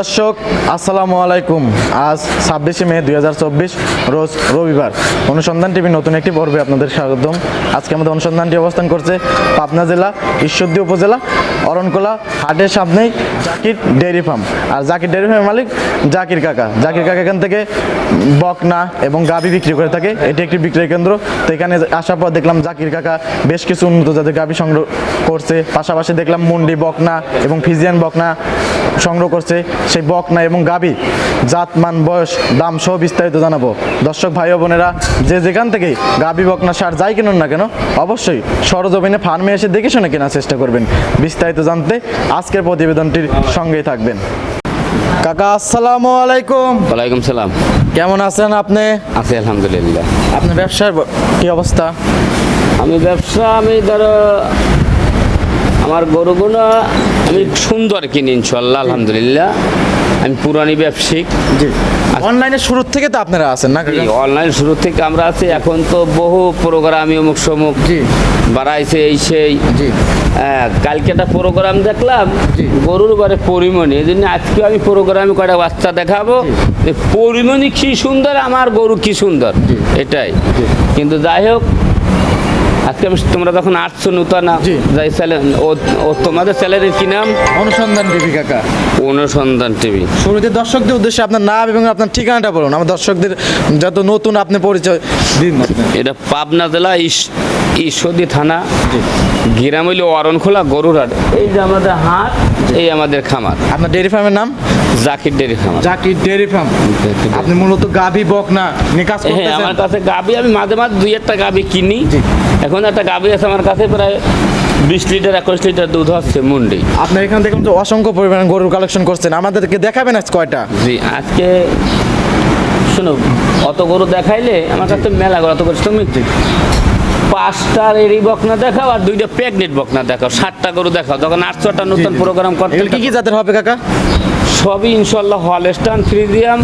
দর্শক, আসসালামু আলাইকুম। আজ ছাব্বিশে মে দুই হাজার চব্বিশ, রোজ রবিবার। অনুসন্ধান টিভি নতুন একটি পর্বে আপনাদের স্বাগতম। আজকে আমাদের অনুসন্ধানটি অবস্থান করছে পাবনা জেলা ঈশ্বরদী উপজেলা অরণকোলা, হাটের সামনেই জাকির ডেয়ারি ফার্ম। আর জাকির ডেয়ারি ফার্মের মালিক জাকির কাকা। জাকির কাকা এখান থেকে বকনা এবং গাবি বিক্রি করে থাকে। এটি একটি বিক্রয় কেন্দ্র। তো এখানে আসার পর দেখলাম জাকির কাকা বেশ কিছু উন্নত জাতের গাবি সংগ্রহ করছে। পাশাপাশি দেখলাম মুন্ডি বকনা এবং ফিজিয়ান বকনা সংগ্রহ করছে। সেই বকনা এবং গাবি জাত মান বয়স দাম সহ বিস্তারিত জানাব। দর্শক ভাই বোনেরা যে যেখান থেকে গাবি বকনা সার যাই কিনুন না কেন অবশ্যই সরজমিনে ফার্মে এসে দেখে শুনে কেনার চেষ্টা করবেন। বিস্তারিত জানতে আজকের প্রতিবেদনটির সঙ্গেই থাকবেন। কাকা আসসালামু আলাইকুম। ওয়ালাইকুম সালাম। কেমন আছেন আপনি? আছি আলহামদুলিল্লাহ। আপনার ব্যবসার কি অবস্থা? আমি ব্যবসা আমি ধরো আমার গরুগুলো আমি সুন্দর কিনি ইনশাল্লাহ আলহামদুলিল্লাহ। আমি পুরানি ব্যবসায়িক। জি। অনলাইনে শুরুর থেকে তো আপনারা আছেন না অনলাইন শুরু থেকে আমরা আছি এখন তো বহু প্রোগ্রামই অমুক সমুক জি। বাড়াইছে এই সেই। জি। হ্যাঁ, কালকে একটা প্রোগ্রাম দেখলাম। গরুর বারে পরিমণি এই জন্য আজকে আমি প্রোগ্রামে কয়টা বাচ্চা দেখাবো। পরিমণি কি সুন্দর আমার গরু কি সুন্দর। এটাই। কিন্তু যাই হোক আজকে আমি তোমরা যখন আসছো নুতানা। যাই ও তোমাদের স্যালারির কি নাম? অনুসন্ধান টিভি কাকা। অনুসন্ধান টিভি। শুরুতে দর্শকদের উদ্দেশ্যে আপনার নাম এবং আপনার ঠিকানাটা বলুন। আমার দর্শকদের যত নতুন আপনি পরিচয় দিন। এটা পাবনা জেলা ঈশ্বরদী থানা গ্রাম হইল অরণখোলা গরুরহাট। এই যে আমাদের হাট এই আমাদের খামার। আপনার ডেয়ারি ফার্মের নাম? জাকির ডেরি খামার। Zakir dairy farm. আপনি মূলত গাভী বকনা নিকাশ হ্যাঁ আমার কাছে গাবি আমি মাঝে মাঝে দুই একটা গাবি কিনি। এখন একটা গাবি আছে আমার কাছে প্রায় বিশ লিটার একুশ লিটার দুধ হচ্ছে মুন্ডি। আপনার এখান থেকে তো অসংখ্য পরিমাণ গরুর কালেকশন করছেন। আমাদেরকে দেখাবেন আজ কয়টা? জি আজকে শোনো অত গরু দেখাইলে আমার কাছে মেলা গরু অত গরু তুমি পাঁচটার রেডি বকনা দেখাও আর দুইটা প্রেগনেন্ট বকনা দেখাও। সাতটা গরু দেখাও। তখন আটশোটা নতুন প্রোগ্রাম করতে কি কি জাতের হবে কাকা? সবই ইনশাল্লাহ হলস্টান ফ্রিজিয়াম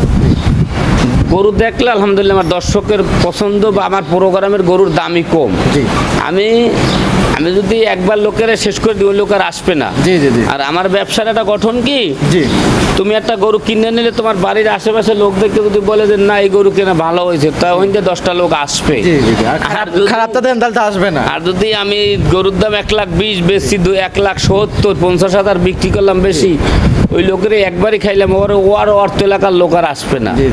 গরু দেখলে আলহামদুলিল্লাহ আমার দর্শকের পছন্দ বা আমার প্রোগ্রামের গরুর দামই কম। জি। আমি আমি যদি একবার লোকেরা শেষ করে দিই ওই লোক আর আসবে না। জি, জি, জি। আর আমার ব্যবসার একটা গঠন কি? জি। তুমি একটা গরু কিনে নিলে তোমার বাড়ির আশেপাশে লোক দেখতে যদি বলে যে না এই গরু কেনা ভালো হয়েছে তা ওইটা দশটা লোক আসবে। খারাপটা দেন তাহলে আসবে না। আর যদি আমি গরুর দাম এক লাখ বিশ বেশি দু এক লাখ সত্তর পঞ্চাশ হাজার বিক্রি করলাম বেশি ওই লোকের একবারই খাইলাম ওর ও আর অর্থ এলাকার লোক আর আসবে না। জি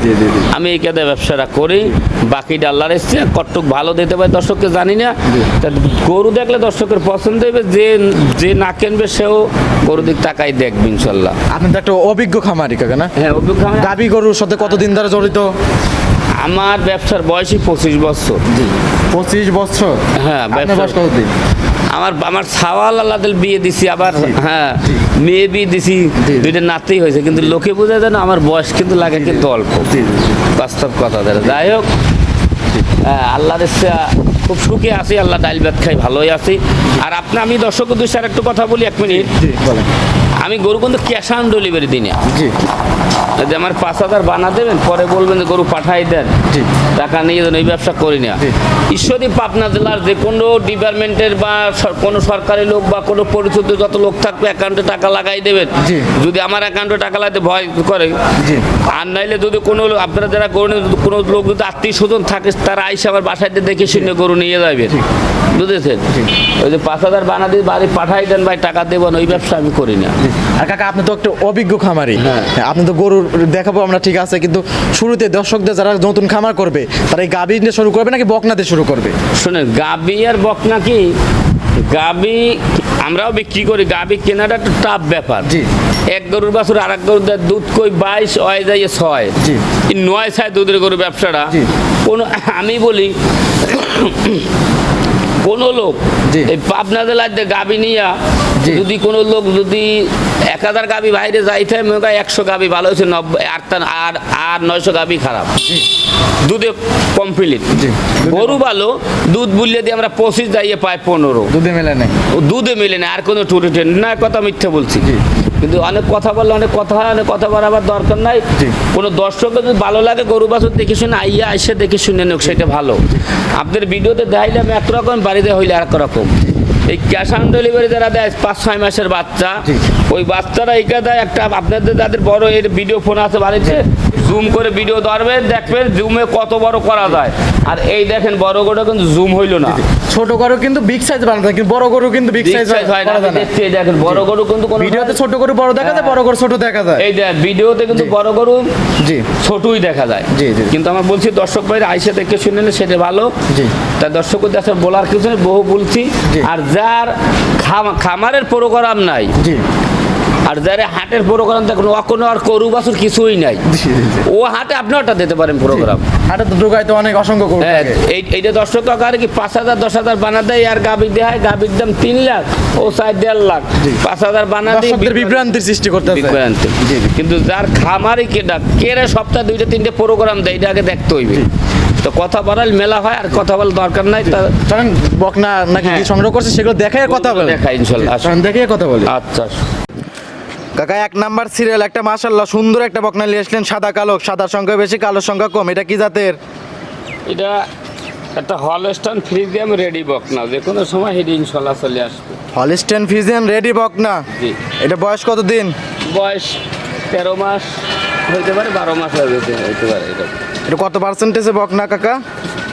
আমি এই কাদে ব্যবসাটা করি বাকি ডাল্লার এসছে কতটুক ভালো দিতে পারে দর্শককে জানি না। তা গরু দেখলে দর্শকের পছন্দ হবে যে যে না কিনবে সেও গরু দিক তাকাই দেখবে ইনশাল্লাহ। আপনি তো একটা অভিজ্ঞ খামারি কাকা না? হ্যাঁ অভিজ্ঞ গাভী গরুর সাথে কতদিন ধরে জড়িত? আমার ব্যবসার বয়সই পঁচিশ বছর। পঁচিশ বছর? হ্যাঁ, ব্যবসা- কতদিন? আমার আমার সাওয়াল আল্লাদের বিয়ে দিছি আবার হ্যাঁ মেয়ে বিয়ে দিছি। দুইটা নাতেই হয়েছে কিন্তু লোকে বোঝা যায় না আমার বয়স কিন্তু লাগে কিন্তু অল্প। বাস্তব কথা যারা যাই হোক হ্যাঁ, আল্লাহর ইচ্ছা খুব সুখে আছি আল্লাহ ডাইল ভাত খাই ভালোই আছি। আর আপনি আমি দর্শক দুই আর একটু কথা বলি এক মিনিট। বলেন। আমি গরু কিন্তু ক্যাশ অন ডেলিভারি দিই না। জি। যদি আমার পাঁচ হাজার বানা দেবেন পরে বলবেন যে গরু পাঠাই দেন। টাকা নিয়ে দেন এই ব্যবসা করি না। ঈশ্বরী পাবনা জেলার যে কোনো ডিপার্টমেন্টের বা কোনো সরকারি লোক বা কোনো পরিচিত যত লোক থাকবে অ্যাকাউন্টে টাকা লাগাই দেবেন। যদি আমার অ্যাকাউন্টে টাকা লাগাতে ভয় করে আর নাইলে যদি কোনো আপনারা যারা গরু কোনো লোক যদি আত্মীয় স্বজন থাকে তারা আইসা আমার দিয়ে দেখে শুনে গরু নিয়ে যাবে বুঝেছেন? ওই যে পাঁচ হাজার বানা দিয়ে বাড়ি পাঠাই দেন ভাই টাকা দেবেন ওই ব্যবসা আমি করি না। আর কাকা আপনি তো একটা অভিজ্ঞ খামারি। হ্যাঁ। হ্যাঁ, আপনি তো গরুর দেখাবো আমরা ঠিক আছে কিন্তু শুরুতে দর্শকদের যারা নতুন খামার করবে তারা এই গাভী দিয়ে শুরু করবে নাকি বকনা দিয়ে শুরু করবে? শোনেন গাবি আর বকনা কি? গাবি আমরাও বিক্রি করি গাবি কেনাটা একটা টাফ ব্যাপার। এক গরুর বাছুর আর এক গরুর দুধ কই বাইশ হয় যায় ছয়। নয় ছয় দুধের গরু ব্যবসাটা। কোন আমি বলি কোন লোক। এই পাবনা জেলার যে গাবি নিয়া। যদি কোনো লোক যদি এক হাজার গাবি বাইরে যাইতে মনে হয় একশো গাবি ভালো হয়েছে নব্বই আর আর আর নয়শো গাবি খারাপ দুধে কমপ্লিট। গরু ভালো দুধ বুলিয়ে দিয়ে আমরা পঁচিশ যাইয়ে পাই পনেরো দুধে মেলে নেই ও দুধে মেলে না আর কোনো টুরি ট্রেন না কথা মিথ্যে বলছি। কিন্তু অনেক কথা বললে অনেক কথা হয় অনেক কথা বলার দরকার নাই। কোনো দর্শককে যদি ভালো লাগে গরু বাছুর দেখে শুনে আইয়া আইসে দেখে শুনে নেক সেটা ভালো। আপনাদের ভিডিওতে দেখাইলে আমি একরকম বাড়িতে হইলে আর রকম। এই ক্যাশ অন ডেলিভারি যারা দেয় পাঁচ ছয় মাসের বাচ্চা ওই বাচ্চারা এইটা দেয় একটা আপনাদের যাদের বড় এর ভিডিও ফোন আছে বাড়িতে জুম করে ভিডিও ধরবেন দেখবেন জুমে কত বড় করা যায়। আর এই দেখেন বড় গরু কিন্তু জুম হইল না। ছোট গরু কিন্তু বিগ সাইজ বানাতে কিন্তু বড় গরু কিন্তু বিগ সাইজ হয় না, এই দেখেন বড় গরু কিন্তু কোনো ভিডিওতে ছোট গরু বড় দেখা যায় বড় গরু ছোট দেখা যায়। এই দেখ ভিডিওতে কিন্তু। বড় গরু জি। ছোটই দেখা যায়। জি, জি। কিন্তু আমার বলছি দর্শক ভাইরা আইসে দেখে শুনে নিলে সেটা ভালো। জি। তা দর্শকদের কাছে বলার কিছু নেই বহু বলছি। আর যার খাম- খামারের প্রোগ্রাম নাই আর যার হাটের প্রোগ্রাম দেখুন ও কোনো আর করু বাছুর কিছুই নাই। ও হাটে আপনি ওটা দিতে পারেন প্রোগ্রাম হাটে তো ঢুকাইতে অনেক অসংখ্য গরু হ্যাঁ এইটা দর্শক আকারে কি পাঁচ হাজার দশ হাজার বানা দেয় আর গাভি দেয় গাভির দাম তিন লাখ ও চার দেড় লাখ। পাঁচ হাজার বানা দিয়ে বিভ্রান্তির সৃষ্টি করতে বিভ্রান্তি। কিন্তু যার খামারই কেটা কেরে সপ্তাহে দুইটা তিনটে প্রোগ্রাম দেয় এটা আগে দেখতে হইবে। তো কথা বলার মেলা হয় আর কথা বলার দরকার নাই তা কারণ বকনা নাকি হ্যাঁ। সংগ্রহ করছে সেগুলো দেখাই কথা বলে। দেখাই ইনশাল্লাহ। আসুন। দেখে কথা বলে। আচ্ছা। কাকা এক নাম্বার সিরিয়াল একটা মাশাল্লাহ সুন্দর একটা বকনা নিয়ে আসলেন সাদা কালো সাদার সংখ্যা বেশি কালোর সংখ্যা কম এটা কি জাতের? এটা একটা হলস্টান ফ্রিজিয়াম রেডি বক না যে কোনো সময় হেডি ইনশাল্লাহ চলে আসবে। হলিস্টেন ফিজিয়ান রেডি বকনা? জি। এটা বয়স কত দিন বয়স তেরো মাস হইতে পারে বারো মাস হইতে হইতে পারে এটা। এটা কত পার্সেন্টেজে বকনা কাকা?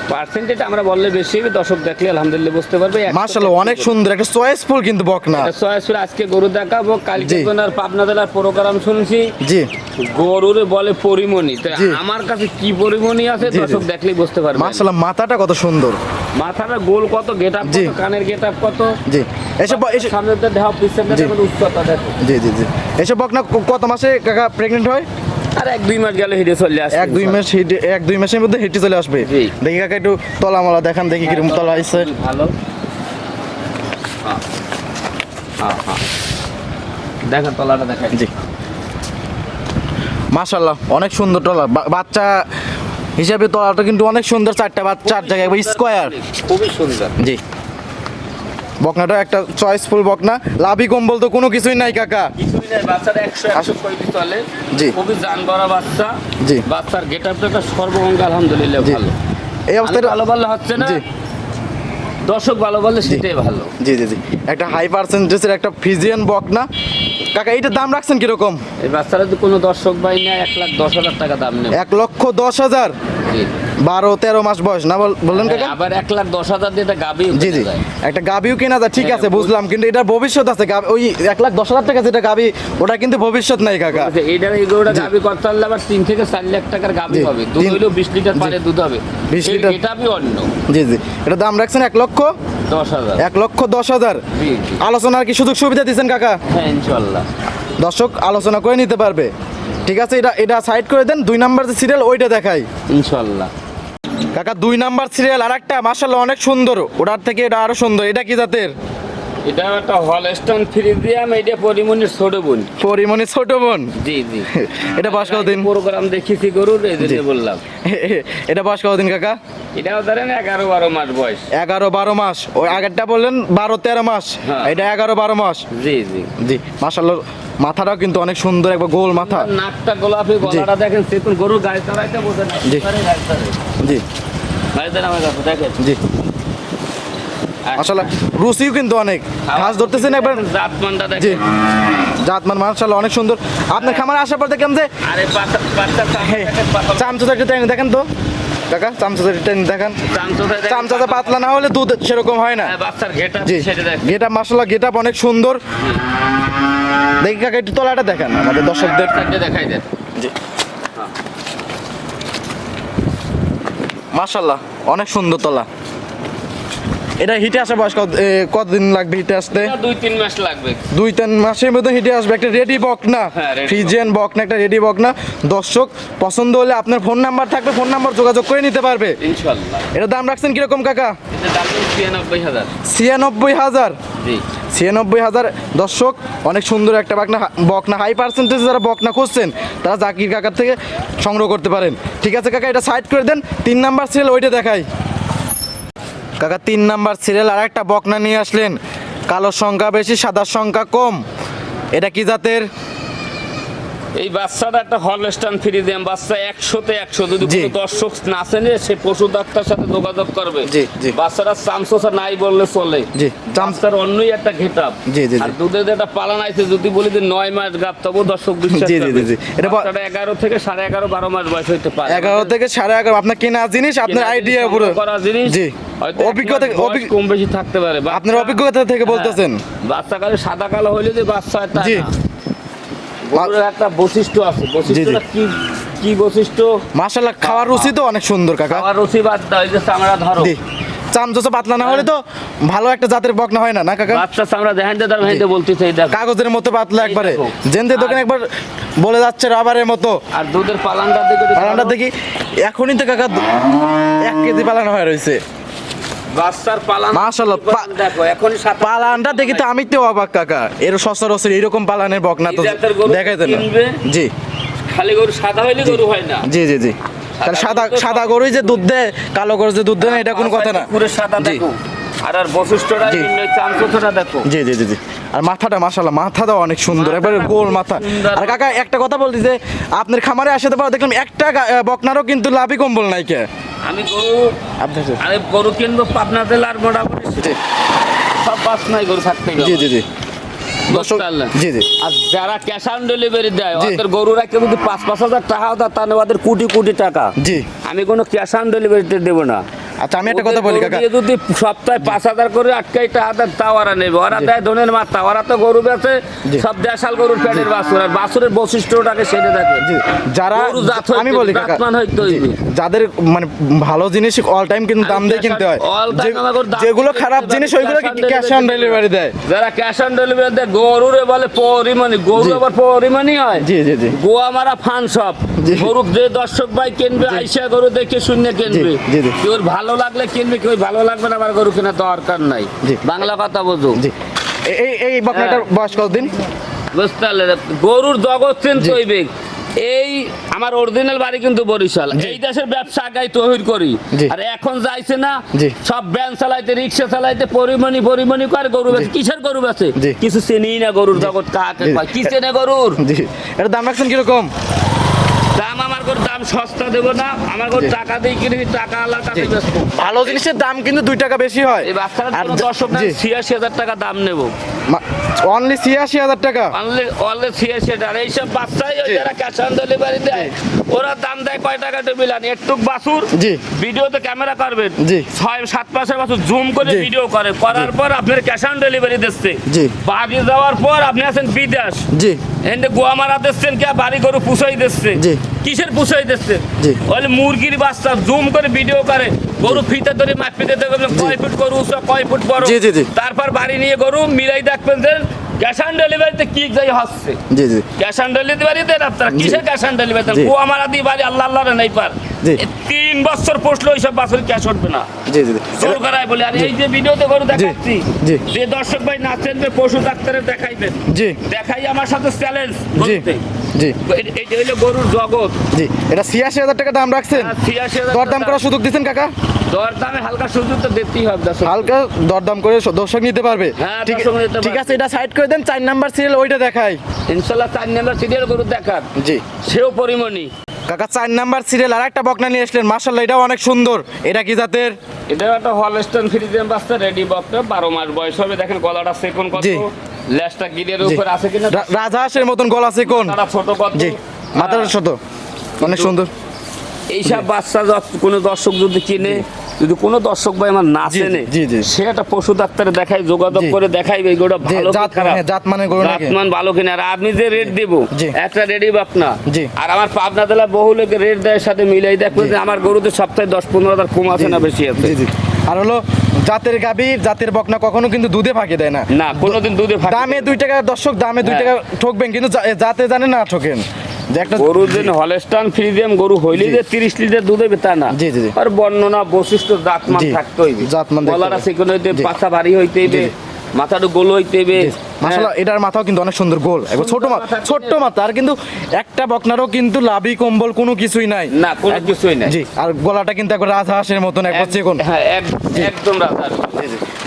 পার্সেন্টেজ আমরা বললে বেশি হবে দর্শক দেখলে আলহামদুলিল্লাহ বুঝতে পারবে। একশো মাশাল্লাহ অনেক সুন্দর একটা চয়েসফুল কিন্তু বকনা। সরাসরি আজকে গরু দেখাবো কালকে। আর পাবনা জেলার প্রোগ্রাম শুনছি। জি। গরুর বলে পরিমণি। তো আমার কাছে কি পরিমণি আছে। দর্শক দেখলেই বুঝতে পারবে মাশাল্লাহ মাথাটা কত সুন্দর। মাথাটা গোল কত গেট আপ কত কানের গেট আপ কত? জি। এসব সামনের পিছনের উচ্চতা দেখো। জি জি জি। এসব বকনা কত মাসে কাকা প্রেগনেন্ট হয়? আর এক দুই মাস গেলে হিটে চলে আসবে এক দুই মাস হিটে এক দুই মাসের মধ্যে হেঁটে চলে আসবে। দেখি কাকা একটু তলা মলা দেখান দেখি কীরকম তলা আইছে ভালো। হ্যাঁ। হ্যাঁ, হ্যাঁ। দেখেন তলাটা দেখাই জি। মাশাল্লাহ অনেক সুন্দর তলা। বা- বাচ্চা হিসাবে তলাটা কিন্তু অনেক সুন্দর চারটা বাচ্চা চার জায়গায় স্কোয়ার খুবই সুন্দর। জি। বকনাটা একটা চয়েসফুল বকনা। লাভি কম্বল তো কোনো কিছুই নাই কাকা। কিছুই নাই বাচ্চাটা একশো একশো পঁয়ত্রিশ চলে জি। খুবই জান করা বাচ্চা। জি। বাচ্চার গেট আপটা সর্বঙ্গ আলহামদুলিল্লাহ। ভালো। এই অবস্থায় ভালো বললে হচ্ছে না। দর্শক ভালো বললে সেটাই ভালো। জি জি জি। একটা হাই পার্সেন্টেজের একটা ফিজিয়ান বকনা। কাকা এইটার দাম রাখছেন কীরকম? এই বাচ্চারা যদি কোনো দর্শক ভাই নেয় এক লাখ দশ হাজার টাকা দাম নেবে। এক লক্ষ দশ হাজার। জি। বারো তেরো মাস বয়স না বল- বললেন কাকা? আবার এক লাখ দশ হাজার দিয়ে একটা গাবি জি জি। একটা গাবিও কেনা যায় ঠিক হ্যাঁ, আছে বুঝলাম কিন্তু এটার ভবিষ্যৎ আছে ওই এক লাখ দশ হাজার টাকা যেটা গাবি ওটা কিন্তু ভবিষ্যৎ নাই কাকা। এইটার এই গরুটা গাবি করতে পারলে আবার তিন থেকে চার লাখ টাকার গাবি হবে। দুধ হইলেও বিশ লিটার। পারে দুধ হবে। 20 লিটার। এটা বি অন্য। জি জি। এটা দাম রাখছেন এক লক্ষ? দশ হাজার। এক লক্ষ দশ হাজার। আলোচনার কি সুযোগ সুবিধা দিচ্ছেন কাকা? হ্যাঁ ইনশাল্লাহ দর্শক আলোচনা করে নিতে পারবে। ঠিক আছে এটা এটা সাইড করে দেন দুই নাম্বার যে সিরিয়াল ওইটা দেখাই। ইনশাল্লাহ কাকা দুই নাম্বার সিরিয়াল আর একটা মার্শাল্লাহ অনেক সুন্দর। ওটার থেকে এটা আরও সুন্দর। এটা কি জাতের? এটা একটা হলস্টন ফ্রিজিয়াম এটা পরিমণির ছোট বোন। পরিমণি ছোট বোন? জি জি। এটা বয়স কতদিন প্রোগ্রাম দেখেছি গরুর এই জন্য বললাম। এটা বয়স কতদিন কাকা? এটাও ধরেন এগারো বারো মাস বয়স। এগারো বারো মাস। ওই আগেরটা বললেন বারো তেরো মাস। হ্যাঁ। এটা এগারো বারো মাস। জি জি। জি মার্শাল্লাহ মাথাটাও কিন্তু অনেক সুন্দর একবার গোল মাথা। নাকটা গোলাপি গলাটা দেখেন সেতুন গরুর গায়ে চড়াইতে বোঝে না। জি। জি। দেখেন। কিন্তু অনেক। ঘাস ধরতেছেন একবার। জাত মানটা জি। দেখেন। জাতমান মার্শাল্লাহ অনেক সুন্দর। আপনার খামারে আসার পর দেখলাম যে আরে একটা দেখেন তো। কাকা চামচা একটা টেনে দেখান। চামচাটা পাতলা না হলে দুধ সেরকম হয় না। গেটা জি। দেখেন। গেট অনেক সুন্দর। দেখি কাকা একটু তলাটা দেখান আমাদের দর্শকদের। বাচ্চাকে দেখাই দেন। জি। মার্শাল্লাহ অনেক সুন্দর তলা। এটা হিটে আসা বয়স কত- কতদিন লাগবে হিটে আসতে? দুই তিন মাস লাগবে। দুই তিন মাসের মধ্যে হিটে আসবে। একটা রেডি বক না? হ্যাঁ, ফ্রিজিয়ান বক না একটা রেডি বক না? দর্শক পছন্দ হলে আপনার ফোন নাম্বার থাকবে ফোন নাম্বার যোগাযোগ করে নিতে পারবে। ইনশাল্লাহ। এটা দাম রাখছেন কীরকম কাকা? ছিয়ানব্বই হাজার। ছিয়ানব্বই হাজার? জি। ছিয়ানব্বই হাজার। দর্শক অনেক সুন্দর একটা বাকনা বকনা হাই পার্সেন্টেজ যারা বকনা খুঁজছেন তারা জাকির কাকার থেকে সংগ্রহ করতে পারেন। ঠিক আছে কাকা এটা সাইড করে দেন। তিন নাম্বার সিরিয়াল ওইটা দেখাই। কাকা, তিন নাম্বার সিরিয়াল আর একটা বকনা নিয়ে আসলেন। কালোর সংখ্যা বেশি, সাদার সংখ্যা কম। এটা কি জাতের? এই বাচ্চাটা একটা হলস্টান ফ্রি দেন। বাচ্চা একশোতে একশো। যদি। কোনো দর্শক না চেনে সে পশু ডাক্তার সাথে যোগাযোগ করবে। বাচ্চাটা চামচোসা নাই বললে চলে। চামচার অন্যই একটা ঘেটাপ। আর দুধের একটা পালান আছে যদি বলি যে নয় মাস গাপ তবু দর্শক বিশ্বাস। এটা এগারো থেকে সাড়ে এগারো বারো মাস বয়স হইতে পারে। এগারো থেকে সাড়ে এগারো আপনার কেনা জিনিস আপনার আইডিয়া পুরো। করা জিনিস জি। অভিজ্ঞতা কম বেশি থাকতে পারে। আপনার অভিজ্ঞতা থেকে বলতেছেন। হ্যাঁ, বাচ্চা কালে সাদা কালো হইলে যে বাচ্চা। গরুর একটা বৈশিষ্ট্য আছে। বৈশিষ্ট্যটা কি কি বৈশিষ্ট্য? মাশাল্লাহ খাওয়ার রুচি তো অনেক সুন্দর কাকা। খাওয়ার রসি বাদ দাও এই যে চামড়া ধরো। জি। পাতলা না হলে তো ভালো একটা জাতের বকনা হয় না না কাকা? বাচ্চা চামড়া দেখান দে তার ভাইতে বলতেছে দেখো। কাগজের মতো পাতলা একবারে। জেনতে দোকান একবার বলে যাচ্ছে রাবারের মতো। আর দুধের পালানটা দেখে পালানটা দেখি। এখনই তো কাকা এক কেজি পালানো হয়ে রয়েছে মাশাআল্লাহ, দেখো এখনই পালানটা দেখি তো আমি তো অবাক কাকা। এর সচরাচর এরকম পালানের বকনা তো এই জাতের গরু দেখাইতে না। জি। খালি গরু সাদা হইলে গরু হয় না। জি জি জি। তাহলে সাদা সাদা গরুই যে দুধ দেয় কালো গরু যে দুধ দেয় না এটা কোনো কথা না। পুরো সাদা জি। দেখো। আর আর বৈশিষ্ট্যটা জি। দেখো। জি জি জি জি। আর মাথাটা মাশাল্লাহ মাথাটা অনেক সুন্দর। একবারে গোল মাথা। আর কাকা একটা কথা বলছি যে আপনার খামারে আসাতে পারো দেখলাম একটা বকনারও কিন্তু লাভই কম্বল নাই কে। আমি গরু আমি গরু কিনবো পাবনা মোটামুটি। সব বাস নাই গরু থাকতে জি জি জি। দর্শক পারলেন? জি জি। আর যারা ক্যাশ অন ডেলিভারি দেয় জি। ওদের গরু রাখে যদি পাঁচ পাঁচ হাজার টাকা দেয় তাহলে ওদের কোটি কোটি টাকা। জি। আমি কোনো ক্যাশ অন ডেলিভারিতে দেবো না। আচ্ছা আমি একটা কথা বলি কাকা। যদি সপ্তাহে পাঁচ হাজার করে আটকাই টাকা দেয় তা ওরা নেবে ওরা দেয় ধনের ওরা তো গরু বেছে। সব দেশাল গরুর পেটের বাছুর আর বাছুরের বৈশিষ্ট্যটাকে দেখে। জি। যারা আমি বলি কাকা। যাদের মানে ভালো জিনিস অল টাইম কিন্তু দাম দিয়ে কিনতে হয়। যেগুলো খারাপ জিনিস ওইগুলো ক্যাশ অন ডেলিভারি দেয়। যারা ক্যাশ অন ডেলিভারি দেয় গরুরে বলে পরিমাণি গরু আবার পরিমাণি হয়। জি জি জি। গোয়া মারা ফান সব। গরু যে দর্শক ভাই কিনবে আইসা গরু দেখে শূন্য কিনবে। জি। ভালো লাগলে কিনবে কেউ ভালো লাগবে না আমার গরু কেনার দরকার নাই। বাংলা কথা বোঝো এই এই বকনাটার হ্যাঁ। বয়স কতদিন? বুঝতে পারলে গরুর জগৎ চিন্তা হইবে এই আমার অরিজিনাল বাড়ি কিন্তু বরিশাল। এই দেশের ব্যবসা আগাই তৈরি করি। আর এখন যাইছে না। সব ব্যান চালাইতে রিক্সা চালাইতে পরিমণি পরিমণি করে গরু বেছে কিসের গরু জি। কিছু চিনি না গরুর জগৎ কাকে কি চেনে গরুর? এটার দাম রাখছেন কীরকম? দাম আমার গরুর দাম সস্তা দেবো না আমার জি। টাকা দিয়ে কিনে টাকা আলাদা টাকা বেচবো। ভালো জিনিসের দাম কিন্তু দুই টাকা বেশি হয়। এই বাচ্চারা আর দর্শক জি। ছিয়াশি হাজার টাকা দাম নেব। অনলি ছিয়াশি হাজার টাকা? অনলি অনলি ছিয়াশি হাজার। এইসব বাচ্চাই ওই। যারা ক্যাশ অন ডেলিভারি দেয় ওরা দাম দেয় কয় টাকা টেবিলান একটু বাসুর জি। ভিডিওতে ক্যামেরা করবেন। জি। ছয় সাত মাসের বাসুর জুম করে ভিডিও করে। করার পর আপনার ক্যাশ অন ডেলিভারি দিচ্ছে। জি। বাড়ি যাওয়ার পর আপনি আছেন বিদেশ। জি। এন্ডে গোয়া মারা দিচ্ছেন কে বাড়ি গরু পুষাই দিচ্ছে কিসের পুষাই দিচ্ছে। ওই মুরগির বাচ্চা জুম করে ভিডিও করে। গরু ফিতে ধরে মাপি ফিতে কয় ফুট গরু কয় ফুট বড়। তারপর বাড়ি নিয়ে গরু মিলাই দেখবেন ক্যাশ অন ডেলিভারিতে কি যাই হচ্ছে? জি জি। ক্যাশ অন ডেলিভারি দেন আপনারা কিসের ক্যাশ অন ডেলিভারি দেন আমার আদি বাড়ি আল্লাহ আল্লাহ রে নাই পার। তিন বছর পোষলে ওইসব বাছুর ক্যাশ উঠবে না। জি জি জোর করায় বলে আর এই যে ভিডিওতে গরু দেখাচ্ছি জি। যে দর্শক ভাই না চেনবে পশু ডাক্তারের দেখাইবেন জি। দেখাই আমার সাথে চ্যালেঞ্জ জি। জি। এটা হইল গরুর জগৎ। জি। এটা ছিয়াশি হাজার টাকা দাম রাখছেন? আর 86,000 দরদাম করার সুযোগ দিচ্ছেন কাকা? দর দামে হালকা সুযোগ তো দিতেই হবে হালকা দরদাম করে দর্শক নিতে পারবে। হ্যাঁ, ঠিক। আছে এটা সাইড করে দেন চার নাম্বার সিরিয়াল ওইটা দেখাই। ইনশাল্লাহ চার নাম্বার সিরিয়াল গরু দেখার জি। সেও পরিমণি। কাকা চার নাম্বার সিরিয়াল আর একটা বকনা নিয়ে আসলেন। মার্শাল্লাহ এটাও অনেক সুন্দর। এটা কি জাতের? এটা একটা হলস্টন ফ্রিজেন বাচ্চা রেডি বকটা বারো মাস বয়স হবে। দেখেন গলাটা সেকন কত। লেজটা গিরের উপর আছে কিনা? রাজহাঁসের মতন গলা আছে কোন? ছোট কত? জি মাথার শত অনেক সুন্দর। এইসব বাচ্চা কোনো দর্শক যদি কিনে যদি কোনো দর্শক ভাই আমার না চেনে। সে একটা পশু ডাক্তারে দেখাই যোগাযোগ করে এগুলো জি, ভালো জাত মানে- জাত মানে ভালো কিনা? আর আমি যে রেট দেবো। একটা রেডি বাপনা। আর আমার পাবনা জেলা বহু লোকের রেট দেয় সাথে মিলাই দেখবে যে আমার গরুতে সপ্তাহে দশ পনেরো হাজার কম আছে না বেশি আছে। আর হলো জাতের গাবি জাতের বকনা কখনো কিন্তু দুধে ফাঁকি দেয় না। না কোনোদিন দুধে ফাঁকি দামে দুই টাকা দর্শক দামে দুই হ্যাঁ। টাকা ঠকবেন কিন্তু জাতে জানে না ঠকেন। যে একটা গরু যে হলেস্টান ফ্রিজিয়াম গরু হইলে যে তিরিশ লিটার দুধে না। আর বর্ণনা বৈশিষ্ট্য জাতমান থাকতে হইবে। জাতমান হবে। চিকন পাছা ভারী হইতে হইবে। মাথাটা গোল হইতে হইবে মাসাল্লাহ এটার মাথাও কিন্তু অনেক সুন্দর গোল। একবার ছোট মাথা ছোট্ট মাথা আর কিন্তু একটা বকনারও কিন্তু লাভি কম্বল কোনো কিছুই নাই। না কোনো কিছুই নাই। জি আর গলাটা কিন্তু একবার রাজহাঁসের মতন একবার এক- চেকন। হ্যাঁ এক- একদম রাজা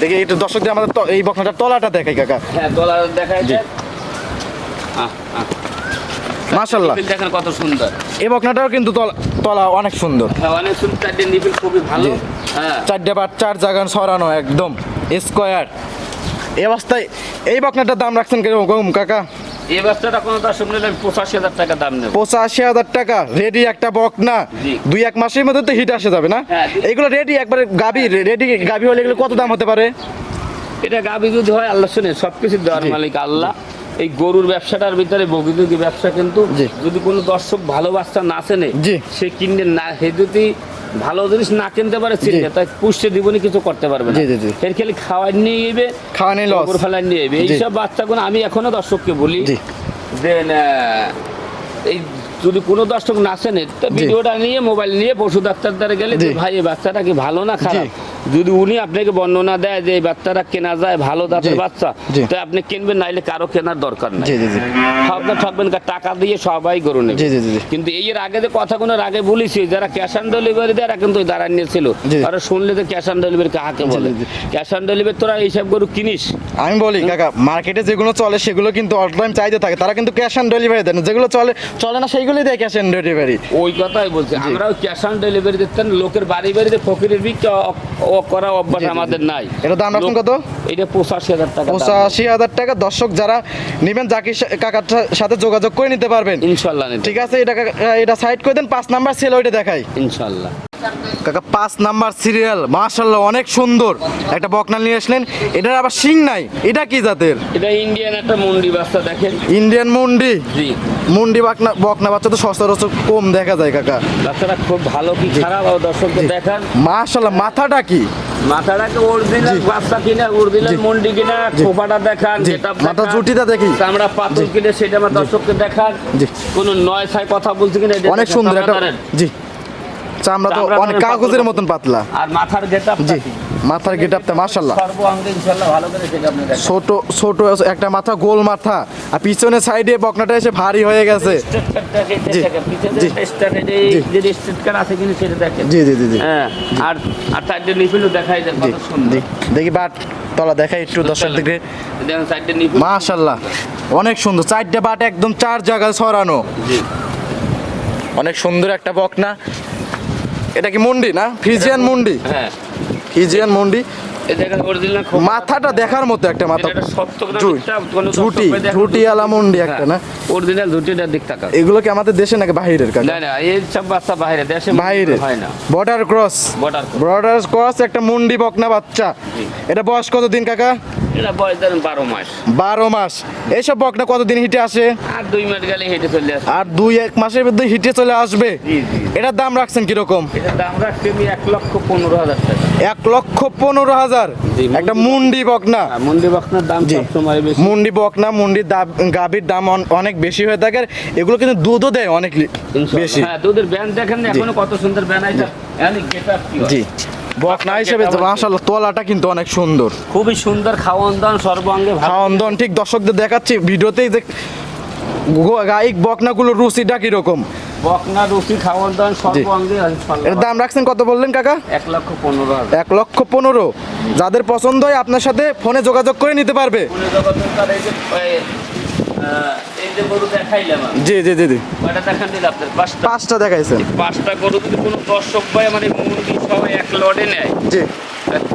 দেখি একটু দর্শকদের আমাদের এই বকনাটার তলাটা দেখাই কাকা। হ্যাঁ ডলার দেখায় জি। মাশাআল্লাহ। দেখেন কত সুন্দর। এই বকনাটাও কিন্তু তলা- অনেক সুন্দর। হ্যাঁ অনেক সুন্দর। চারটে নিপিল খুবই ভালো। হ্যাঁ। চারটে বার চার জাগান সরানো একদম। স্কোয়ার। এই অবস্থায় এই বকনাটার দাম রাখছেন কীরকম? কাকা? এই বাচ্চাটা কোনো দর্শক নিলে আমি পঁচাশি হাজার টাকা দাম নেব। পঁচাশি হাজার টাকা রেডি একটা বকনা। না দুই এক মাসের মধ্যে তো হিট আসে যাবে না? এগুলো এইগুলো রেডি একবারে গাবি রেডি গাবি হলে এগুলো কত দাম হতে পারে? এটা গাবি যদি হয় আল্লাহ শুনে সব কিছু দেওয়ার। মালিক আল্লাহ। এই গরুর ব্যবসাটার ভিতরে বগিদুগি ব্যবসা কিন্তু। যদি কোনো দর্শক ভালো বাচ্চা না চেনে। সে কিনলে না সে যদি ভালো জিনিস না কিনতে পারে চিনবে তাই পুষতে দিবনি কিছু করতে পারবে না। এর খেলে খাওয়ার নিয়ে এবে খাওয়া নিয়ে লস ফেলার নিয়ে এবে এইসব বাচ্চাগুলো আমি এখনও দর্শককে বলি। যে এই যদি কোনো দর্শক না চেনে ভিডিওটা নিয়ে মোবাইল নিয়ে পশু ডাক্তার দ্বারা গেলে ভাই এই বাচ্চাটা কি ভালো না খারাপ? যদি উনি আপনাকে বর্ণনা দেয় যে এই বাচ্চাটা কেনা যায় ভালো দাঁতের বাচ্চা। তো আপনি কিনবেন নাইলে কারও কেনার দরকার নাই। ঠকবেন টাকা দিয়ে সবাই গরু নেবে। কিন্তু এই এর আগে যে কথাগুলোর আগে বলেছি যারা ক্যাশ অন ডেলিভারি দেয় কিন্তু দাঁড়ান নিয়েছিল। আর শুনলে যে ক্যাশ অন ডেলিভারি কাহাকে বলে। ক্যাশ অন ডেলিভারি তোরা এইসব গরু কিনিস? আমি বলি কাকা মার্কেটে যেগুলো চলে সেগুলো কিন্তু অল টাইম চাইতে থাকে। তারা কিন্তু ক্যাশ অন ডেলিভারি দেয় না। যেগুলো চলে চলে না সেইগুলোই দেয় ক্যাশ অন ডেলিভারি ওই কথাই বলছি। আমরাও ক্যাশ অন ডেলিভারি দিতেন লোকের বাড়ি বাড়িতে ফকিরের বিক্রি করা অভ্যাস আমাদের নাই। এটা দাম রাখুন কত? এটা পঁচাশি হাজার টাকা পঁচাশি হাজার টাকা। দর্শক যারা নেবেন জাকির কাকার সাথে যোগাযোগ করে নিতে পারবেন। ইনশাল্লাহ ঠিক আছে এটা এটা সাইড করে দেন পাঁচ নাম্বার সেল ওইটা দেখাই। ইনশাল্লাহ। কাকা পাঁচ নাম্বার সিরিয়াল মাশাল্লাহ অনেক সুন্দর। একটা বকনা নিয়ে আসলেন। এটার আবার শিং নাই। এটা কি জাতের? এটা ইন্ডিয়ান একটা মন্ডি বাচ্চা দেখেন। ইন্ডিয়ান মুন্ডি? জি। মুন্ডি বকনা বকনা বাচ্চা তো সচরাচর কম দেখা যায় কাকা। বাচ্চাটা খুব ভালো কি খারাপ ও দর্শককে দেখান। মাশাল্লাহ মাথাটা কি? মাথাটাকে অরিজিনাল বাচ্চা কিনা অরিজিনাল। মন্ডি কিনা খোপাটা দেখান যেটা মাথা জুটিটা দেখি। আমরা পাথর কিনে সেটা আমার দর্শককে দেখান। জি। কোন নয় ছয় কথা বলছি কিনা এটা অনেক সুন্দর একটা জি। চামড়া তো অনেক কাগজের মতন পাতলা। আর মাথার গেট জি মাথার গেট আপটা মাশাল্লাহ সর্ব অঙ্গে ইনশাল্লাহ ভালো করে সেটা আপনি দেখেন। ছোট ছোট একটা মাথা গোল মাথা। আর পিছনের সাইডে বকনাটা এসে ভারী হয়ে গেছে। জি। জি। জি। জি জি জি জি। হ্যাঁ আর আর সাইডে নিপিলও দেখাই দেন কত সুন্দর। দেখি বাট তলা দেখাই একটু দর্শক দিকে। দেখেন সাইডে নিপিল মাশাল্লাহ অনেক সুন্দর। চারটে বাট একদম চার জায়গায় ছড়ানো। জি। অনেক সুন্দর একটা বকনা। এটা কি মন্ডি না? ফিজিয়ান মন্ডি? হ্যাঁ। ফিজিয়ান মুন্ডি। মাথাটা দেখার মতো একটা মাথা। ঝুট- ঝুটি ঝুটি আলা মুন্ডি একটা না? অরিজিনাল ঝুটিটার দিক তাকাও। এগুলো কি আমাদের দেশে নাকি বাহিরের কাছে না না এই সব বাচ্চা বাইরে দেশে বাইরে হয় না। Border cross border border cross একটা মুন্ডি বকনা বাচ্চা। এটা বয়স কত দিন কাকা? এটা বয়স ধরেন বারো মাস। বারো মাস। এইসব বকনা কতদিন হিটে আসে? আর দুই মাস গেলে হেঁটে চলে আসে। আর দুই এক মাসের মধ্যে হিটে চলে আসবে? এটার দাম রাখছেন কীরকম? এটার দাম রাখছি আমি এক লক্ষ পনেরো হাজার টাকা। এক লক্ষ পনেরো হাজার জি, একটা মুন্ডি বকনা। আর মন্দির বক্সনার দাম সবসময় বেশি। মুন্ডি বকনা মুন্ডির দাম গাভীর দাম অনেক বেশি হয়ে থাকে এগুলো কিন্তু দুধও দেয় অনেক বেশি। হ্যাঁ দুধের ব্যান দেখেন এখনও কত সুন্দর ব্যান হয়? জি। বকনা হিসেবে যেটা মাশাল্লাহ তলাটা কিন্তু অনেক সুন্দর। খুবই সুন্দর খাওয়ান দাওয়ান সর্বাঙ্গে খাওয়ান ঠিক দর্শকদের দেখাচ্ছি ভিডিওতেই দেখ গো- গায়িক বকনাগুলো রুচিটা কীরকম? বকনা রুচি খাওয়ান দাওয়ান সর্বাঙ্গে এর দাম রাখছেন কত বললেন কাকা? এক লক্ষ পনেরো এক লক্ষ পনেরো। যাদের পছন্দ হয় আপনার সাথে ফোনে যোগাযোগ করে নিতে পারবে। পুনে জগতের এই যে এই, যে গরু দেখাইলাম জি জি জি জি। পাঁচটা। দেখাইছেন। পাঁচটা গরু যদি কোনো দর্শক ভাই মানে মুরগি সহ এক লড়ে নেয় জি।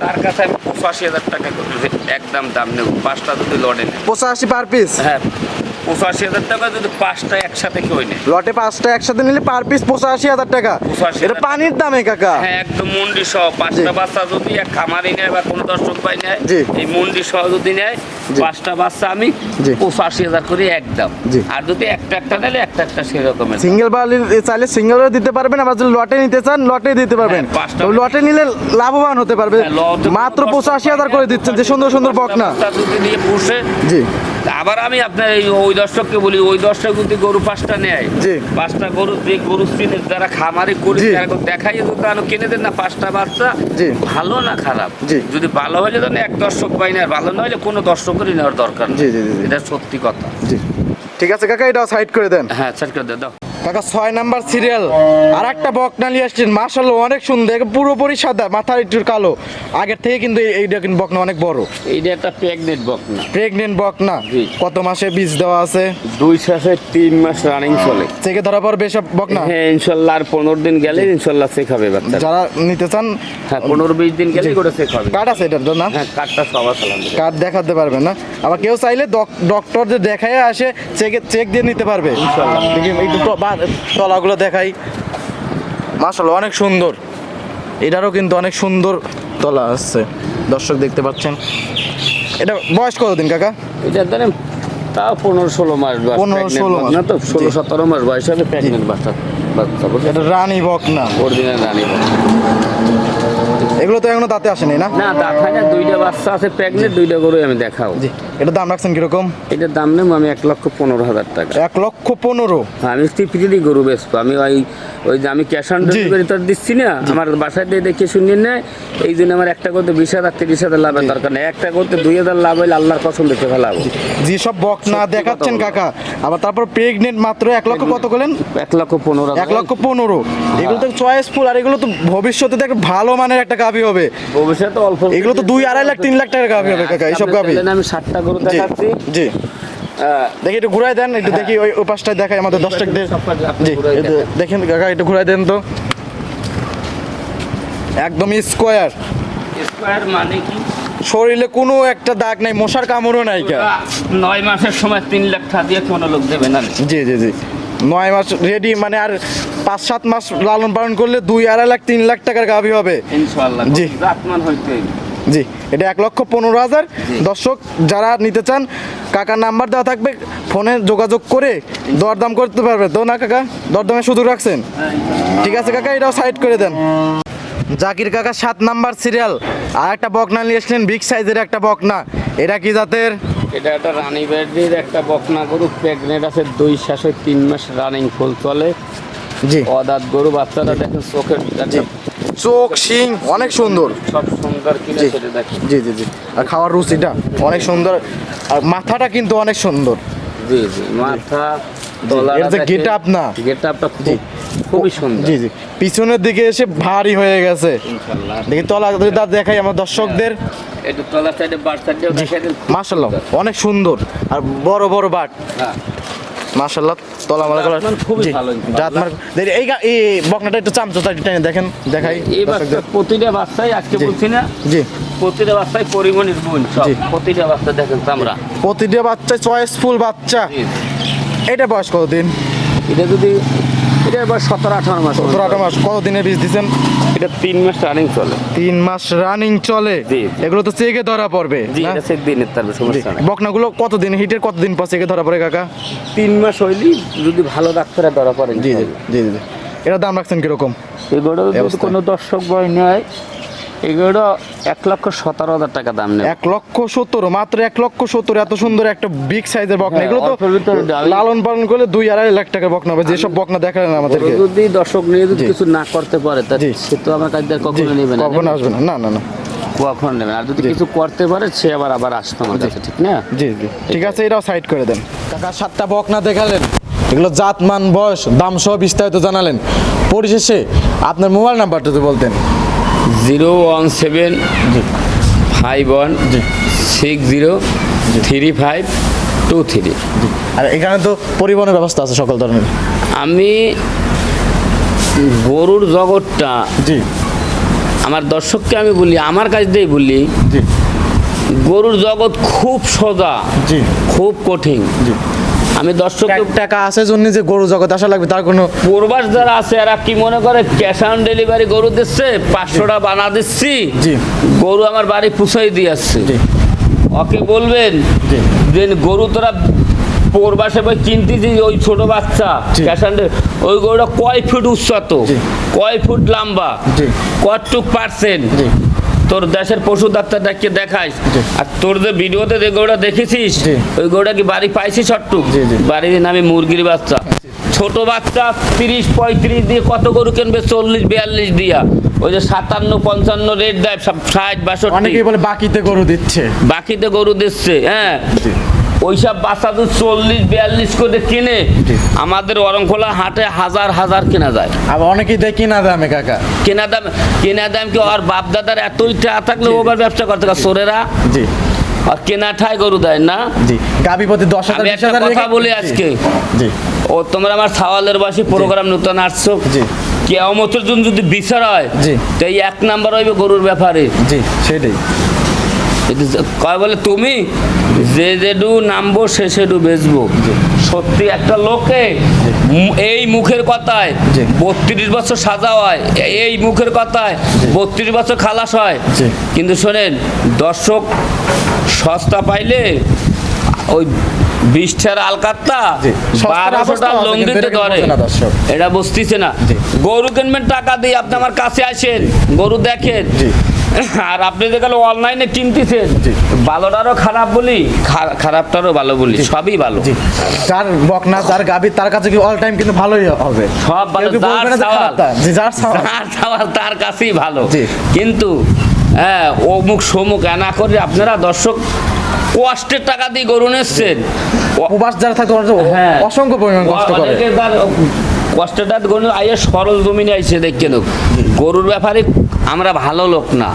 তার কাছে আমি পঁচাশি হাজার টাকা একদম দাম নেব। পাঁচটা যদি লড়ে নেয়। পঁচাশি পার পিস হ্যাঁ। পঁচাশি হাজার টাকা যদি পাঁচটা একসাথে কেউ নেয়। লটে পাঁচটা একসাথে নিলে পার পিস পঁচাশি হাজার টাকা। 85,000 এটা পানির দামে কাকা। হ্যাঁ একদম মন্ডি সহ। পাঁচটা বাচ্চা যদি এক খামারি নেয় বা কোনো দর্শক ভাই নেয়। এই মন্ডি সহ যদি নেয়। পাঁচটা বাচ্চা আমি। পঁচাশি হাজার করে একদম। আর যদি একটা একটা নিলে একটা একটা সেরকমের সিঙ্গেল বালির চাইলে সিঙ্গেলও দিতে পারবেন আবার যদি লটে নিতে চান লটে দিতে পারবেন। হ্যাঁ, পাঁচটা- লটে নিলে লাভবান হতে পারবে। হ্যাঁ, মাত্র পঁচাশি হাজার করে দিচ্ছেন যে সুন্দর সুন্দর বকনা। যদি নিয়ে বসে জি। আবার আমি আপনার এই ওই দর্শককে বলি ওই দর্শক যদি গরু পাঁচটা নেয় জি। পাঁচটা গরু যে গরু শ্রেণির যারা খামারে করে দেখাই দোকান কিনে দেন না পাঁচটা বাচ্চা। ভালো না খারাপ জি। যদি ভালো হলে তো এক দর্শক পাই না ভালো না হলে কোনো দর্শকেরই নেওয়ার দরকার। এটা সত্যি কথা ঠিক আছে কাকা এটা সাইড করে দেন হ্যাঁ সাইড করে দেন দাও কাকা ছয় নাম্বার সিরিয়াল আর একটা বকনা নিয়ে আসছেন। মার্শাল অনেক সুন্দর। পুরোপুরি সাদা মাথার একটু কালো। আগের থেকে কিন্তু এই- এইটা কিন্তু বকনা অনেক বড়। এইটা একটা প্রেগনেন্ট বকনা। প্রেগনেন্ট বকনা। কত মাসে বীজ দেওয়া আছে? দুই শেষে তিন মাস রানিং চলে। থেকে ধরা পড়বে সব বকনা? হ্যাঁ ইনশাল্লাহ আর পনেরো দিন গেলে ইনশাল্লাহ চেক হবে বাচ্চা যারা নিতে চান হ্যাঁ পনেরো বিশ দিন গেলেই করে চেক হবে। কার্ড আছে এটার জন্য? হ্যাঁ কার্ডটা সবার। কার্ড দেখাতে পারবে না। আবার কেউ চাইলে ডক্টর যে দেখায় আসে চেক চেক দিয়ে নিতে পারবে। ইনশাল্লাহ। একটু তলাগুলো দেখাই। মাসাল অনেক সুন্দর। এটারও কিন্তু অনেক সুন্দর তলা আছে। দর্শক দেখতে পাচ্ছেন। এটা বয়স কতদিন কাকা? এটা ধরেন তাও পনেরো ষোলো মাস বয়স 15 pregnant 16 মাস। না তো ষোলো সতেরো মাস বয়স হবে প্রেগনেন্ট বাচ্চা বাচ্চা এটা রানী বকনা। অরিজিনাল রানি এগুলো তো এখনও দাঁতে আসেনি না? না দেখায় না দুইটা বাচ্চা আছে প্রেগনেন্ট দুইটা গরুই আমি দেখাও জি। এটা দাম রাখছেন কীরকম? এটার দাম নেব আমি এক লক্ষ পনেরো হাজার টাকা। এক লক্ষ পনেরো? আমি স্ত্রী গরু বেচবো। আমি ওই ওই যে আমি ক্যাশ অন ডেলিভারি তো দিচ্ছি না। আমার বাসায় দিয়ে দেখে শুনিয়ে নেয় এই জন্য আমার একটা করতে বিশ হাজার তিরিশ হাজার লাভের দরকার নেই। একটা করতে দুই হাজার লাভ হইলে আল্লাহর কসম দেখে ফেলাবো। যেসব বকনা সত্যি দেখাচ্ছেন কাকা। আবার তারপর প্রেগনেন্ট মাত্র এক লক্ষ কত করলেন এক লক্ষ পনেরো এক লক্ষ পনেরো। এগুলো তো চয়েসফুল আর এগুলো তো ভবিষ্যতে দেখ ভালো মানের একটা গাভি হবে। ভবিষ্যতে অল্প এগুলো তো দুই আড়াই লাখ তিন লাখ টাকার গাভি হবে কাকা এইসব গাভি। আমি ষাটটা গরু দেখাচ্ছি। জি। দেখি একটু ঘুরাই দেন একটু দেখি ওই পাশটায় দেখাই আমাদের দর্শকদের। জি। দেখেন। কাকা একটু ঘুরাই দেন তো। একদম স্কোয়ার। স্কোয়ার মানে কি? শরীরে কোনো একটা দাগ নাই মশার কামড়ও নাই কা নয় মাসের সময় তিন লাখ টাকা দিয়ে কোনো লোক দেবে না জি জি জি। নয় মাস রেডি মানে আর পাঁচ সাত মাস লালন পালন করলে দুই আড়াই লাখ তিন লাখ টাকার গাভি হবে। ইনশাআল্লাহ। জি। জাতমান হইতে জি এটা এক লক্ষ পনেরো হাজার। দর্শক যারা নিতে চান কাকার নাম্বার দেওয়া থাকবে ফোনে যোগাযোগ করে দরদাম করতে পারবে। তো না কাকা? দরদামের সুযোগ রাখছেন? ঠিক আছে কাকা এটাও সাইড করে দেন। জাকির কাকা সাত নাম্বার সিরিয়াল। আর একটা বকনা নিয়ে এসলেন বিগ সাইজের একটা বকনা। এটা কি জাতের? এটা একটা রানি ব্যাডির একটা বকনা গরু। প্রেগনেন্ট আছে দুই শেষে তিন মাস রানিং ফুল চলে। জি। অদাত গরু বাচ্চাটা দেখেন চোখের জি। চোখ শিং অনেক সুন্দর। সব সুন্দর কিনে জি। সেটা জি জি জি। আর খাওয়ার রুচিটা অনেক সুন্দর। আর মাথাটা কিন্তু অনেক সুন্দর। জি জি মাথা এর যে get up না। গেট আপটা খুব খুবই সুন্দর। জি জি। পিছনের দিকে এসে ভারী হয়ে গেছে। ইনশাআল্লাহ দেখি তলা দেখাই আমার দর্শকদের। একটু তলা সাইডে বার সাইডেও দেখাই দেন। মাশাল্লাহ অনেক সুন্দর। আর বড় বড় বাট। হ্যাঁ। মাশাল্লাহ তলা মালা জাতমান খুবই ভালো দেখি, এই এই বকনাটা একটু চামচটা একটু টেনে দেখেন দেখাই। এই বাচ্চা প্রতিটা বাচ্চাই আজকে। বলছি না জি। প্রতিটা বাচ্চাই পরিমণির বোন সব প্রতিটা বাচ্চা দেখেন চামড়া। প্রতিটা বাচ্চা চয়েসফুল বাচ্চা। এটা বয়স কতদিন? এটা যদি এটা এবার সতেরো আঠারো মাস সতেরো আঠারো মাস। কতদিনের বীজ দিচ্ছেন এটা তিন মাস রানিং চলে। তিন মাস রানিং চলে। এগুলো তো চেকে ধরা পড়বে জি? এটা তার জি। সমস্যা নাই। বকনাগুলো কতদিন হিটের কতদিন পর চেকে ধরা পড়ে কাকা? তিন মাস হইলি যদি ভালো ডাক্তারে ধরা পড়েন জি জি জি জি এটা দাম রাখছেন কীরকম? এগুলো যদি কোনো দর্শক বই নেয় এগুলো এক লক্ষ সতেরো হাজার টাকা দাম নেয় এক লক্ষ সত্তর মাত্র এক লক্ষ সত্তর এত সুন্দর একটা বিগ সাইজের বকনা। হ্যাঁ, এগুলো তো লালন পালন করলে দুই আড়াই লাখ টাকার বকনা হবে যেসব বকনা দেখালেন আমাদেরকে। যদি দর্শক নিয়ে যদি কিছু না করতে পারে তা সে তো আমার কাছে কখনো নেবে না কখনো আসবে না না না না। কখনো নেবে আর যদি কিছু করতে পারে সে আবার আবার আসতো আমার কাছে ঠিক না? জি জি। ঠিক আছে। এটাও সাইড করে দেন। কাকা সাতটা বকনা দেখালেন। এগুলো জাত মান বয়স দাম সহ বিস্তারিত জানালেন। পরিশেষে আপনার মোবাইল নাম্বারটা যদি বলতেন। Zero one seven five one six zero three five two three. আর এখানে তো পরিবহনের ব্যবস্থা আছে সকল ধরনের। আমি গরুর জগৎটা জি। আমার দর্শককে আমি বলি আমার কাছ দিয়েই বলি জি। গরুর জগৎ খুব সোজা জি। খুব কঠিন। জি। আমি দর্শককে টাকা আছে জন্য যে গরু জগৎ আসা লাগবে তার কোনো পূর্বাস যারা আছে এরা কি মনে করে ক্যাশ অন ডেলিভারি গরু দিচ্ছে পাঁচশোটা বানা দিচ্ছি। গরু আমার বাড়ি পুষাই দিয়ে আসছে ওকে বলবেন। যে গরু তোরা পূর্বাসে বই কিনতেছি ওই ছোট বাচ্চা। ক্যাশ অন ওই গরুটা কয় ফুট উচ্চত কয় ফুট লম্বা। কতটুক পার্সেন্ট। তোর দেশের পশু ডাক্তারটাকে দেখাইস। জি। আর তোর যে ভিডিওতে যে গরুটা দেখেছিস। ওই গরুটা কি বাড়ি পাইছিস সট্টু। বাড়ির নামে মুরগির বাচ্চা। ছোট বাচ্চা তিরিশ পঁয়ত্রিশ দিয়ে কত গরু কিনবে? চল্লিশ বিয়াল্লিশ দিয়া। ওই যে সাতান্ন পঞ্চান্ন রেট দেয় ষাট বাষট্টি। অনেকেই বলে বাকিতে গরু দিচ্ছে। বাকিতে গরু দিচ্ছে হ্যাঁ। ওইসব বাচ্চা তো চল্লিশ বিয়াল্লিশ করে কিনে। আমাদের অরংখোলা হাটে হাজার হাজার কেনা যায়। আবার অনেকেই দেখি না দামে কাকা। কেনা দাম কেনা দাম কি আর বাপ দাদার এতই টাকা থাকলে ওবার ব্যবসা করতে পারে সোরেরা? জি। আর কেনা ঠাই গরু দেয় না? জি। গাবি প্রতি দশ হাজার একটা কথা বলি আজকে। জি। ও তোমরা আমার সাওয়ালের বাসী প্রোগ্রাম নতুন আসছো। জি। কেয়ামতের জন্য যদি বিচার হয় জি। এই এক নাম্বার হইবে গরুর ব্যাপারে। জি সেটাই। কয় বলে তুমি যে যেডু নামবো সে সেডু বেচবো। সত্যি একটা লোকে এই মুখের কথায়। বত্রিশ বছর সাজা হয়। এই মুখের কথায় বত্রিশ বছর খালাস হয়। কিন্তু শোনেন দর্শক সস্তা পাইলে ওই বিশটার আলকাত্তা। বারোশোটা দিতে ধরে। এটা বুঝতেছে না। গরু কিনবেন টাকা দিয়ে আপনি আমার কাছে আসেন। গরু দেখেন। আর আপনি যেখানে অনলাইনে কিনতেছেন। ভালোটারও খারাপ বলি খারাপটারও ভালো বলি সবই ভালো। যার বকনা যার গাবি তার কাছে কি অল টাইম কিন্তু ভালোই হবে? সব ভালো যার যে সওয়াল তার? যার সওয়াল। যার তার কাছেই ভালো। কিন্তু হ্যাঁ অমুক সমুক এনা করে আপনারা দর্শক কষ্টের টাকা দিয়ে গরু নিচ্ছেন। প্রবাস যারা থাকে হ্যাঁ। অসংখ্য পরিমাণ কষ্ট করে। কষ্টটা গরু আইয়ে সরল জমিনে আইসে দেখে লোক গরুর ব্যাপারে আমরা ভালো লোক না।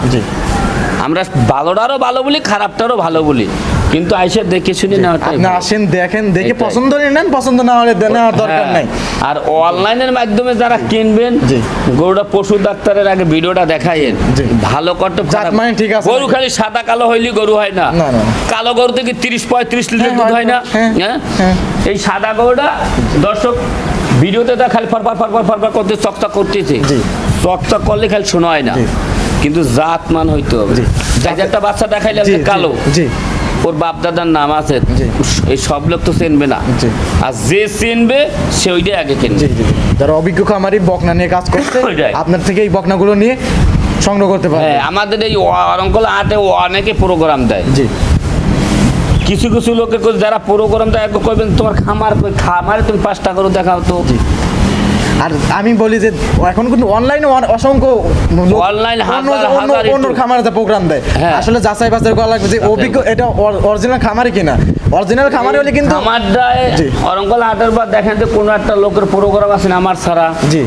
আমরা ভালোটারও ভালো বলি খারাপটারও ভালো বলি। কিন্তু আইসে দেখে শুনে না আপনি আসেন দেখেন দেখে। পছন্দ নিয়ে নেন পছন্দ না হলে দে- নেওয়ার দরকার হ্যাঁ। নাই। আর অনলাইনের মাধ্যমে যারা কিনবেন জি। গরুটা পশু ডাক্তারের আগে ভিডিওটা দেখাইয়েন। ভালো কত মানে ঠিক আছে গরু খালি সাদা কালো হইলে গরু হয় না। না, না, না। কালো গরু থেকে তিরিশ পঁয়ত্রিশ লিটার হ্যাঁ, দুধ হয় না? হ্যাঁ? হ্যাঁ। এই সাদা গরুটা দর্শক ভিডিওতে তো খালি ফরফর ফরফর ফরফর করতে চকচক করতেছে। জি। চকচক করলে খালি শোনা হয় না কিন্তু জাত মান হইতে হবে। একটা বাচ্চা দেখাইলে কালো জি। ওর বাপ দাদার নাম আছে এই সব লোক তো চিনবে না। আর যে চিনবে সে ওইটাই আগে কিনবে। যারা অভিজ্ঞ খামারি বকনা নিয়ে কাজ করছে ওইটাই। আপনার থেকে এই বকনাগুলো নিয়ে সংগ্রহ করতে পারে হ্যাঁ আমাদের এই অরঙ্কল আটে অনেকে প্রোগ্রাম দেয়। জি। কিছু কিছু লোকে কই যারা প্রোগ্রাম দেয় কইবেন তোমার খামার কই খামারে তুমি পাঁচটা করে দেখাও তো আর আমি বলি যে এখন কিন্তু অনলাইনে অসংখ্য Online অন্য একটু। প্রোগ্রাম দেয় হ্যাঁ। আসলে যাচাই বাছাই করা লাগবে যে অভিজ্ঞ এটা অরিজিনাল খামারি কিনা অরিজিনাল খামারি হলে কিন্তু খামারটায় জি। অরঙ্গল আটের পর দেখেন যে কোনো একটা লোকের প্রোগ্রাম আছে না আমার ছাড়া জি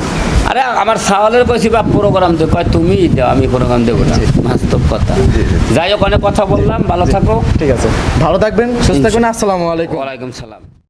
আরে আমার সাওয়ালের কইছি বা প্রোগ্রাম দে। কয় তুমি দাও আমি প্রোগ্রাম দেবো। না বাস্তব কথা। যাই হোক অনেক কথা বললাম ভালো থাকো। ঠিক আছে। ভালো থাকবেন সুস্থ থাকুন আসসালামু আলাইকুম। ওয়ালাইকুম সালাম।